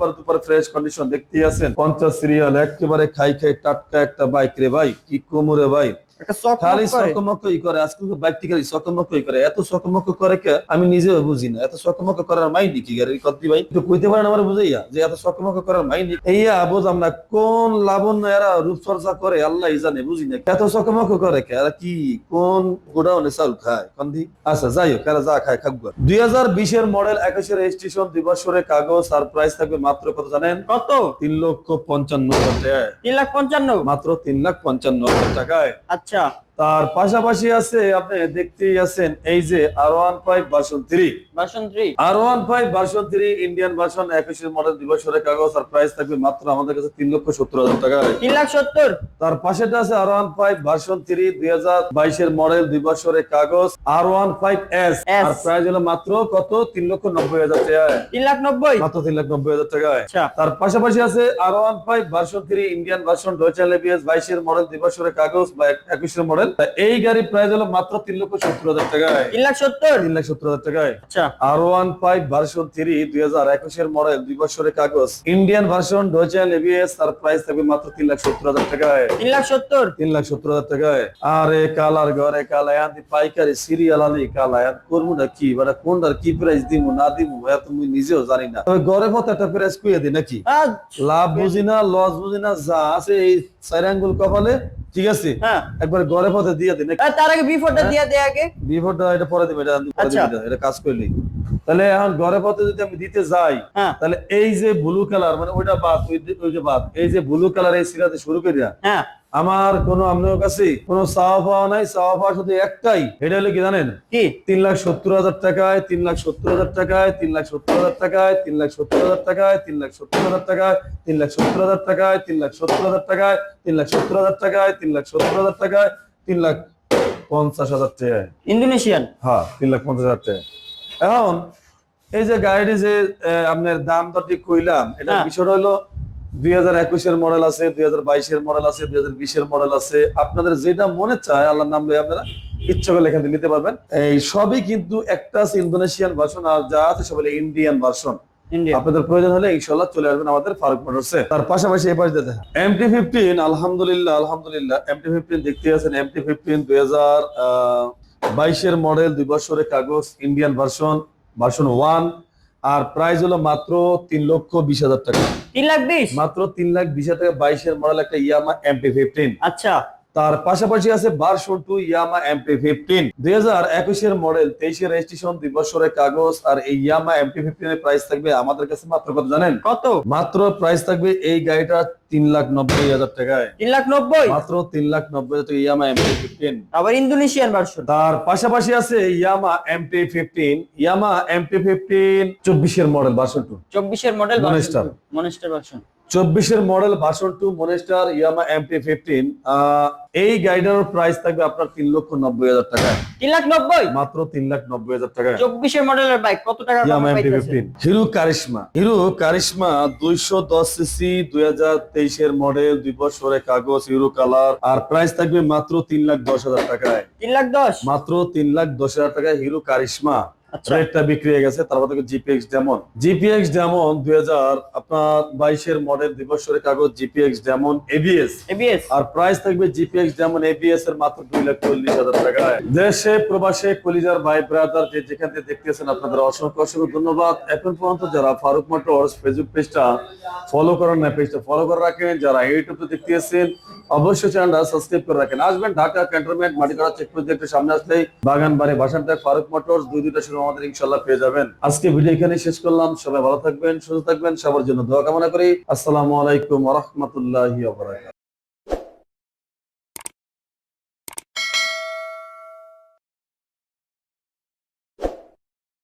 Super দুপার fresh condition দেখতেই আছেন। পঞ্চাশ সিরিয়াল একেবারে খাই খাই টাটকা একটা বাইক রে ভাই, কি কোমরে ভাই। করে। আজকে বাইক থেকে করে। এত সকমক করে কে? আমি নিজেও বুঝি না। এত সকমক করার মাইন্ড কি গাড়ি কদ্দি ভাই? একটু কইতে পারেন আমার বুঝাইয়া যে এত সকমক করার মাইন্ড এইয়া বুঝাম না কোন লাবণ্য এরা রূপচর্চা করে আল্লাহ জানে বুঝি না এত সকমক করে কে? এরা কি কোন গোডাউনে চাল খায়? কন্দি আচ্ছা যাই হোক এরা যা খায় খাক দুই হাজার বিশের মডেল একুশের রেজিস্ট্রেশন দুই বছরের কাগজ আর প্রাইস থাকবে মাত্র কত জানেন? কত? তিন লক্ষ পঞ্চান্ন তিন লাখ পঞ্চান্ন। মাত্র তিন লাখ পঞ্চান্ন হাজার টাকায়। আচ্ছা। Yeah. তার পাশাপাশি আছে আপনি দেখতেই আছেন এই যে R one five version three version three R one five version three Indian version একুশের মডেল দিবসের কাগজ আর প্রাইস থাকবে মাত্র আমাদের কাছে তিন লক্ষ সত্তর হাজার টাকা। তিন লাখ সত্তর। তার পাশেটা আছে R one five version three দুই হাজার বাইশের মডেল দুই বছরের কাগজ আর ওয়ান ফাইভ এস আর প্রাইস হলো মাত্র কত? তিন লক্ষ নব্বই হাজার টাকায় তিন লাখ নব্বই। মাত্র তিন লাখ নব্বই হাজার টাকায় আচ্ছা। তার পাশাপাশি আছে R one five version three Indian version dual channel ABS বাইশের মডেল দুই বছরের কাগজ বা একুশের মডেল এই গাড়ির প্রাইস হলো মাত্র তিন লক্ষ সত্তর হাজার টাকায়। তিন লাখ সত্তর? তিন লাখ সত্তর হাজার টাকায়। আচ্ছা। R one five version three দুই হাজার একুশের মডেল দুই বছরের কাগজ। Indian version dual channel ABS তার প্রাইস থাকবে মাত্র তিন লাখ সত্তর হাজার টাকায়। তিন লাখ সত্তর? তিন লাখ সত্তর হাজার টাকায়। আরে কালার ঘরে কালায়ান পাইকারি সিরিয়াল আলি কালায়ান করব না কি? মানে কোনটার কি প্রাইস দিব না দিব এত মুই নিজেও জানি না। তবে ঘরে মতো একটা প্রাইস কুয়ে দিই নাকি? লাভ বুঝি না লস বুঝি না যা আছে এই চার আঙ্গুল কপালে ঠিক আছে? হ্যাঁ। একবার গড়ে পথে দিয়ে দিন। তার আগে বিফোরটা দিয়ে দে আগে। বিফোরটা এটা পরে দিবে এটা আচ্ছা। এটা, এটা কাজ করলি। তাহলে এখন গড়ে পথে যদি আমি দিতে যাই হ্যাঁ। তাহলে এই যে ব্লু কালার মানে ওইটা বাদ ওই যে- বাদ এই যে ব্লু কালার এই সিরাতে শুরু করিয়া হ্যাঁ। আমার কোনো আপনার কাছে কোনো চাওয়া পাওয়া নাই চাওয়া পাওয়া শুধু একটাই এটা হলো কি জানেন কি তিন লাখ সত্তর হাজার টাকায় তিন লাখ সত্তর হাজার টাকায় তিন লাখ সত্তর হাজার টাকায় তিন লাখ সত্তর হাজার টাকায় তিন লাখ সত্তর হাজার টাকায় তিন লাখ সত্তর হাজার টাকায় তিন লাখ সত্তর হাজার টাকায় তিন লাখ সত্তর হাজার টাকায় তিন লাখ সত্তর হাজার টাকায় তিন লাখ পঞ্চাশ হাজার টাকায় ইন্দোনেশিয়ান হ্যাঁ তিন লাখ পঞ্চাশ হাজার টাকা এখন এই যে গাড়িটি যে আপনার দাম দরটি কইলাম এটা হ্যাঁ। বিষয়টা হলো দুই হাজার একুশের মডেল আছে দুই হাজার বাইশের মডেল আছে দুই হাজার বিশের মডেল আছে। আপনাদের যেটা মনে চায় আল্লাহর নাম লয়ে আপনারা ইচ্ছা করলে এখান থেকে নিতে পারবেন। এই সবই কিন্তু একটা আছে ইন্দোনেশিয়ান ভার্সন আর যা আছে সব হলো ইন্ডিয়ান ভার্সন আপনাদের প্রয়োজন হলে ইনশাল্লাহ চলে আসবেন আমাদের ফারুক মোটরসে তার পাশাপাশি এই পাশে দেখেন এমটি ফিফটিন আলহামদুলিল্লাহ আলহামদুলিল্লাহ। এমটি ফিফটিন দেখতে আছেন এমটি ফিফটিন দুই হাজার বাইশের মডেল দুই বছরের কাগজ ইন্ডিয়ান ভার্সন ভার্সন ওয়ান আর প্রাইস হলো মাত্র তিন লক্ষ বিশ হাজার টাকা। তিন লাখ বিশ? মাত্র তিন লাখ বিশ হাজার টাকা বাইশের মডেল একটা ইয়ামা এমপি ফিফটিন আচ্ছা। তার পাশাপাশি আছে version two Yamaha MT fifteen. দুই হাজার একুশের মডেল তেইশের রেজিস্ট্রেশন দুই বছরের কাগজ আর এই ইয়ামা এমটি ফিফটিন এর প্রাইস থাকবে আমাদের কাছে মাত্র কত জানেন? কত? মাত্র প্রাইস থাকবে এই গাড়িটা তিন লাখ নব্বই হাজার টাকায়। তিন লাখ নব্বই? মাত্র তিন লাখ নব্বই হাজার ইয়ামা এমটি ফিফটিন। আবার ইন্দোনেশিয়ান ভার্সন তার পাশাপাশি আছে Yamaha MT fifteen. Yamaha MT fifteen চব্বিশের মডেল ভার্সন টু চব্বিশের মডেল Monster। মনেস্টার ভার্সন চব্বিশের model version two monster Yamaha MT fifteen এই গাড়িটার প্রাইস থাকবে আপনার তিন লক্ষ নব্বই হাজার টাকায়। তিন লাখ নব্বই? মাত্র তিন লাখ নব্বই হাজার টাকায়। চব্বিশের মডেলের বাইক কত টাকা Yamaha MT fifteen. Hero Karizma. Hero Karizma দুইশো দশ সিসি দুই হাজার তেইশের মডেল দুই বছরের কাগজ হিরো কালার। আর প্রাইস থাকবে মাত্র তিন লাখ দশ হাজার টাকায়। তিন লাখ দশ? মাত্র তিন লাখ দশ হাজার টাকায় হিরো কারিশমা। রেটটা বিক্রি হয়ে গেছে তারপর থেকে জিপিএক্স ডেমন জিপিএক্স ডেমন দুই হাজার আপনার বাইশের মডেল কাগজ জিপিএক্স ডেমন এবিএস এবিএস আর প্রাইস থাকবে জিপিএক্স যেমন এবিএস এর মাত্র দুই লাখ চল্লিশ হাজার টাকায় দেশে প্রবাসে কলিজার ভাই ব্রাদার যে যেখান থেকে দেখতেছেন আপনাদের অসংখ্য অসংখ্য ধন্যবাদ। এখন পর্যন্ত যারা ফারুক মোটরস ফেসবুক পেজটা ফলো করেন না পেজটা ফলো করে রাখেন। যারা ইউটিউবে দেখতেছেন অবশ্যই চ্যানেলটা সাবস্ক্রাইব করে রাখেন। আসবেন ঢাকা ক্যান্টনমেন্ট মাটিকাড়া চেকপোস্ট একটু সামনে আসলেই বাগান বাড়ি বাসানটা ফারুক মোটরস দুই দুইটা শুরু আমাদের ইনশাল্লাহ পেয়ে যাবেন। আজকে ভিডিও এখানে শেষ করলাম। সবাই ভালো থাকবেন, সুস্থ থাকবেন। সবার জন্য দোয়া কামনা করি। আসসালামু আলাইকুম রহমতুল্লাহি